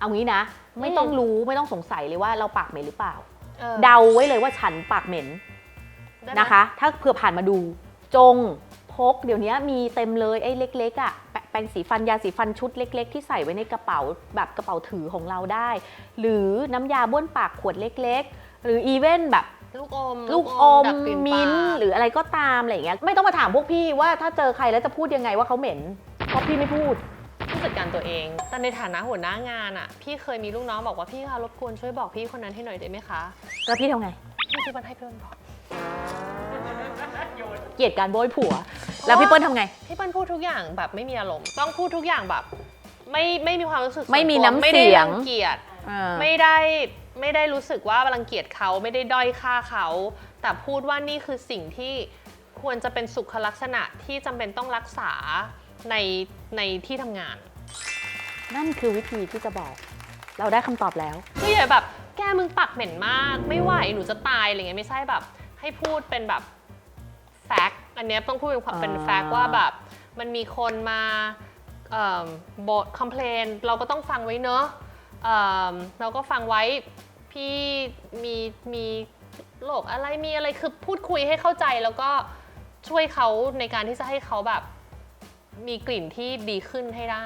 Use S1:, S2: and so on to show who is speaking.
S1: เอางี้นะ ไม่ต้องรู้ไม่ต้องสงสัยเลยว่าเราปากเหม็นหรือเปล่า
S2: ออ
S1: เดาไว้เลยว่าฉันปากเหม็น
S2: ได้ไหม
S1: นะคะ ถ้าเผื่อผ่านมาดู จงพก เดี๋ยวนี้มีเต็มเลยไอ้เล็กๆอะ่ะแปแปรงสีฟันยาสีฟันชุดเล็ก ๆ ที่ใส่ไว้ในกระเป๋าแบบกระเป๋าถือของเราได้ หรือน้ำยาบ้วนปากขวดเล็ก ๆ หรืออีเวนแบบ
S2: ลูกอม
S1: ลูกอม
S2: ดับกลิ่น
S1: มิ้นท์
S2: ปาก
S1: หรืออะไรก็ตามอะไรอย่างเงี้ยไม่ต้องมาถามพวกพี่ว่าถ้าเจอใครแล้วจะพูดยังไงว่าเขาเหม็นเพราะพี่ไม่พูด
S2: ผู้จัดการตัวเอง แต่ในฐานะหัวหน้างานอะ พี่เคยมีลูกน้องบอกว่าพี่คะรบกวนช่วยบอกพี่คนนั้นให้หน่อยได้ไหมคะ
S1: แล้วพี่ทำไง
S2: พี่ที่มันให้เพื่อนบอก
S1: เกลียดการโบยผัว แล้วพี่เปิ้ลทำไง
S2: พี่เปิ้ลพูดทุกอย่างแบบไม่มีอารมณ์ ต้องพูดทุกอย่างแบบ ไม่ไม่มีความรู้สึกส่ว
S1: ไม่มี
S2: ตัว
S1: น้ำ
S2: ไม่ได้
S1: เสียง
S2: รังเกียจ
S1: อ่า
S2: ไม่ได้ไม่ได้รู้สึกว่ารังเกียจเขาไม่ได้ด้อยค่าเขา แต่พูดว่านี่คือสิ่งที่ควรจะเป็นสุขลักษณะที่จำเป็นต้องรักษา ในในที่ทำงาน
S1: นั่นคือวิธีที่จะบอก เราได้คำตอบแล้ว
S2: คืออย่าแบบ แกมึงปักเหม็นมาก ไม่ไหวหนูจะตายอะไรเงี้ยไม่ใช่แบบ ให้พูดเป็นแบบแฟกต์อันเนี้ยต้องพูดเป็นความ
S1: อ่า
S2: เป็นแฟกต์ว่าแบบ มันมีคนมาเอ่อบทคอมเพลนเราก็ต้องฟังไว้เนอะเอิ่มเราก็ฟังไว้พี่มีมีโรคอะไรมีอะไรคือพูดคุยให้เข้าใจแล้วก็ช่วยเขาในการที่จะให้เขาแบบ มีกลิ่นที่ดีขึ้นให้ได้